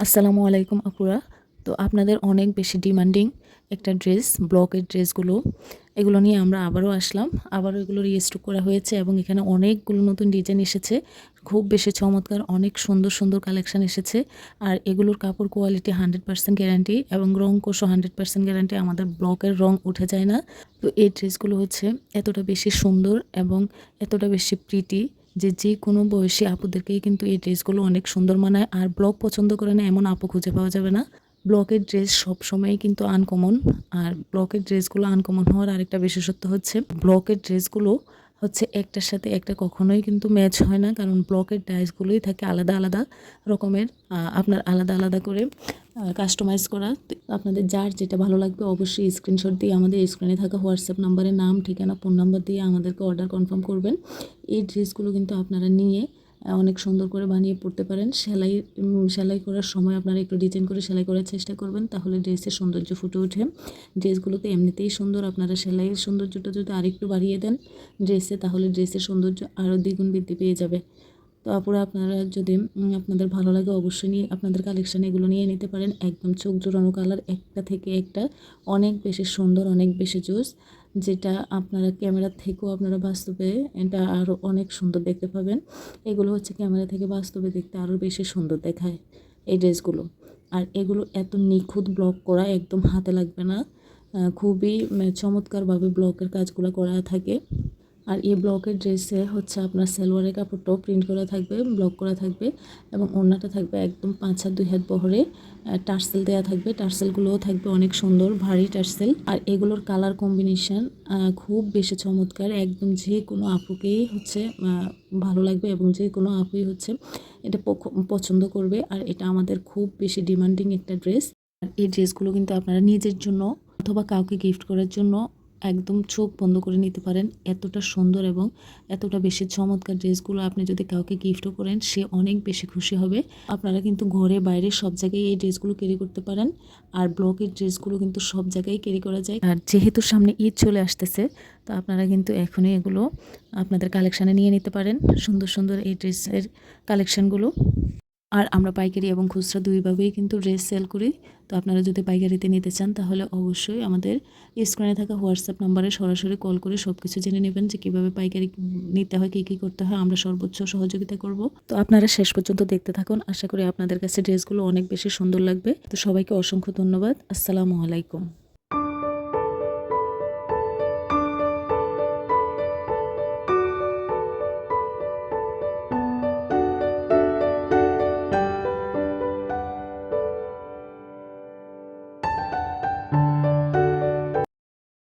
আসসালামু আলাইকুম আপুরা। তো আপনাদের অনেক বেশি ডিমান্ডিং একটা ড্রেস ব্লকের ড্রেসগুলো এগুলো নিয়ে আমরা আবারও আসলাম। আবারও এগুলো রিস্টক করা হয়েছে এবং এখানে অনেকগুলো নতুন ডিজাইন এসেছে। খুব বেশি চমৎকার, অনেক সুন্দর সুন্দর কালেকশন এসেছে। আর এগুলোর কাপড় কোয়ালিটি হান্ড্রেড পার্সেন্ট গ্যারান্টি এবং রং কোষও হান্ড্রেড পার্সেন্ট গ্যারান্টি আমাদের ব্লকের রং উঠে যায় না। তো এই ড্রেসগুলো হচ্ছে এতটা বেশি সুন্দর এবং এতটা বেশি প্রিটি যে যে কোনো বয়সী আপুদেরকেই কিন্তু এই ড্রেসগুলো অনেক সুন্দর মানায়। আর ব্লক পছন্দ করে না এমন আপু খুঁজে পাওয়া যাবে না। ব্লকের ড্রেস সবসময়ই কিন্তু আনকমন আর ব্লকের ড্রেসগুলো আনকমন হওয়ার আরেকটা বিশেষত্ব হচ্ছে ব্লকের ড্রেসগুলো হচ্ছে একটার সাথে একটা কখনোই কিন্তু ম্যাচ হয় না। কারণ ব্লকের ডাইসগুলোই থাকে আলাদা আলাদা রকমের। আপনার আলাদা আলাদা করে। কাস্টমাইজ করা। আপনাদের যার যেটা ভালো লাগবে অবশ্যই স্ক্রিনশট দিয়ে আমাদের স্ক্রিনে থাকা হোয়াটসঅ্যাপ নাম্বারে নাম, ঠিকানা ফোন নাম্বার দিয়ে আমাদেরকে অর্ডার কনফার্ম করবেন। এই ড্রেসগুলো কিন্তু আপনারা নিয়ে অনেক সুন্দর করে বানিয়ে পড়তে পারেন। সেলাই সেলাই করার সময় আপনারা একটু ডিজাইন করে সেলাই করার চেষ্টা করবেন, তাহলে ড্রেসের সৌন্দর্য ফুটে ওঠে। ড্রেসগুলোতে এমনিতেই সুন্দর, আপনারা সেলাইয়ের সৌন্দর্যটা যদি আরেকটু বাড়িয়ে দেন ড্রেসে তাহলে ড্রেসের সৌন্দর্য আরও দ্বিগুণ বৃদ্ধি পেয়ে যাবে। তো আপনারা যদি আপনাদের ভালো লাগে অবশ্যই নিয়ে, আপনাদের কালেকশান এগুলো নিয়ে নিতে পারেন। একদম চোখ জোড়ানো কালার একটা থেকে একটা, অনেক বেশি সুন্দর, অনেক বেশি জুস যেটা আপনারা ক্যামেরা থেকেও আপনারা বাস্তবে এটা আরও অনেক সুন্দর দেখতে পাবেন। এগুলো হচ্ছে ক্যামেরা থেকে বাস্তবে দেখতে আরও বেশি সুন্দর দেখায় এই ড্রেসগুলো আর এগুলো এত নিখুঁত ব্লক করা একদম হাতে লাগবে না। খুবই চমৎকারভাবে ব্লকের কাজগুলো করা থাকে। আর এই ব্লকের ড্রেসে হচ্ছে আপনার সালোয়ারের কাপড়টাও প্রিন্ট করা থাকবে ব্লক করা থাকবে এবং ওড়নাটা থাকবে একদম পাঁচ হাত, দুই হাত বহরে। টার্সেল দেওয়া থাকবে, টার্সেলগুলোও থাকবে অনেক সুন্দর, ভারী টার্সেল। আর এগুলোর কালার কম্বিনেশন খুব বেশি চমৎকার, একদম যে কোনো আপুকেই হচ্ছে ভালো লাগবে এবং যে কোনো আপুই হচ্ছে এটা পছন্দ করবে। আর এটা আমাদের খুব বেশি ডিমান্ডিং একটা ড্রেস আর এই ড্রেসগুলো কিন্তু আপনারা নিজের জন্য অথবা কাউকে গিফট করার জন্য একদম চোখ বন্ধ করে নিতে পারেন। এতটা সুন্দর এবং এতটা বেশি চমৎকার ড্রেসগুলো আপনি যদি কাউকে গিফটও করেন, সে অনেক বেশি খুশি হবে। আপনারা কিন্তু ঘরে, বাইরে সব জায়গায় এই ড্রেসগুলো ক্যারি করতে পারেন। আর ব্লকের ড্রেসগুলো কিন্তু সব জায়গায় ক্যারি করা যায়। আর যেহেতু সামনে ঈদ চলে আসতেছে, তো আপনারা কিন্তু এখনই এগুলো আপনাদের কালেকশানে নিয়ে নিতে পারেন। সুন্দর সুন্দর এই ড্রেসের কালেকশানগুলো। আর আমরা পাইকারি এবং খুচরা দুইভাবেই কিন্তু ড্রেস সেল করি। তো আপনারা যদি পাইকারিতে নিতে চান, তাহলে অবশ্যই আমাদের স্ক্রিনে থাকা হোয়াটসঅ্যাপ নাম্বারে সরাসরি কল করে সব কিছু জেনে নেবেন যে কীভাবে পাইকারি নিতে হয়, কী কী করতে হয়, আমরা সর্বোচ্চ সহযোগিতা করব। তো আপনারা শেষ পর্যন্ত দেখতে থাকুন। আশা করি আপনাদের কাছে ড্রেসগুলো অনেক বেশি সুন্দর লাগবে। তো সবাইকে অসংখ্য ধন্যবাদ। আসসালামু আলাইকুম।